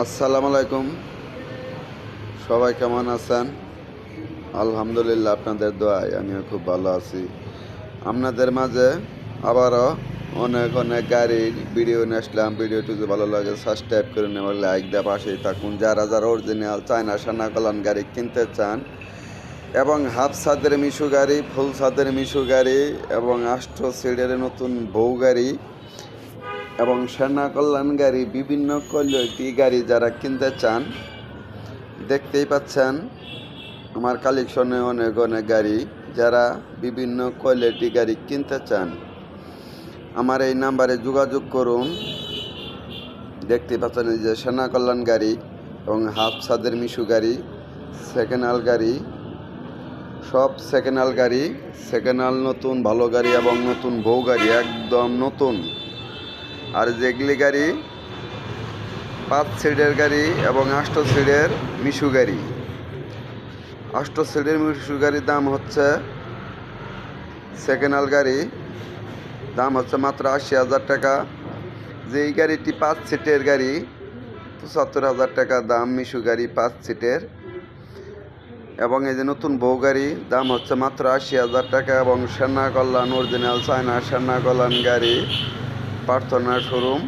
আসসালামু আলাইকুম। সবাই কেমন আছেন? আলহামদুলিল্লাহ, আপনাদের দোয়ায় আমিও খুব ভালো আছি। আপনাদের মাঝে আবারও অনেক অনেক গাড়ির ভিডিও নিয়ে আসলাম। ভিডিওটি যদি ভালো লাগে সাবস্ক্রাইব করে নেওয়ার লাইক দেওয়া পাশেই থাকুন। যারা যারা অরিজিনাল চায়না সানা কলান গাড়ি কিনতে চান, এবং হাফ ছাদের মিশু গাড়ি, ফুল ছাদের মিশু গাড়ি, এবং আষ্ট সিটের নতুন বউ গাড়ি এবং সেনা কল্যাণ গাড়ি, বিভিন্ন কোয়ালিটি গাড়ি যারা কিনতে চান, দেখতেই পাচ্ছেন আমার কালেকশনে অনেক অনেক গাড়ি যারা বিভিন্ন কোয়ালিটি গাড়ি কিনতে চান। আমার এই নাম্বারে যোগাযোগ করুন। দেখতে পাচ্ছেন যে সেনা কল্যাণ গাড়ি এবং হাফ ছাদের মিশু গাড়ি সেকেন্ড হাল গাড়ি, সব সেকেন্ড হাল গাড়ি সেকেন্ড হাল নতুন ভালো গাড়ি এবং নতুন বউ গাড়ি, একদম নতুন। আর যেগুলি গাড়ি, পাঁচ সিটের গাড়ি এবং আষ্ট সিটের মিশু গাড়ি। আষ্ট সিটের মিশু গাড়ির দাম হচ্ছে সেকেন্ড গাড়ি। দাম হচ্ছে মাত্র আশি হাজার টাকা। যেই গাড়িটি পাঁচ সিটের গাড়ি, পঁচাত্তর হাজার টাকা দাম মিশু গাড়ি পাঁচ সিটের। এবং এই যে নতুন বউ গাড়ি, দাম হচ্ছে মাত্র আশি হাজার টাকা এবং সেনা কল্যাণ অরিজিনাল চায়না সেনা কল্যাণ গাড়ি। প্রার্থনা শোরুম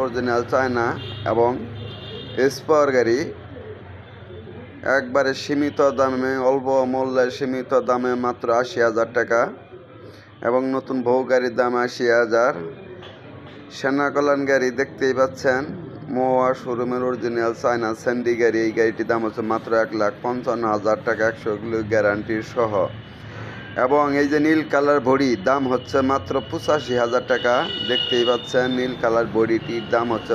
অরিজিনাল চায়না এবং স্পার গাড়ি। একবারে সীমিত দামে, অল্প মূল্যে সীমিত দামে মাত্র আশি হাজার টাকা এবং নতুন বউ গাড়ির দাম আশি হাজার। সেনা কল্যাণ গাড়ি দেখতেই পাচ্ছেন, মোয়া শোরুমের অরিজিনাল চায়না স্যান্ডি গাড়ি। এই গাড়িটির দাম হচ্ছে মাত্র এক লাখ পঞ্চান্ন হাজার টাকা, একশো গ্যারান্টির সহ। এবং এই যে নীল কালার বড়ি, দাম হচ্ছে মাত্র পঁচাশি হাজার টাকা। দেখতেই পাচ্ছেন, নীল কালার বডিটির দাম হচ্ছে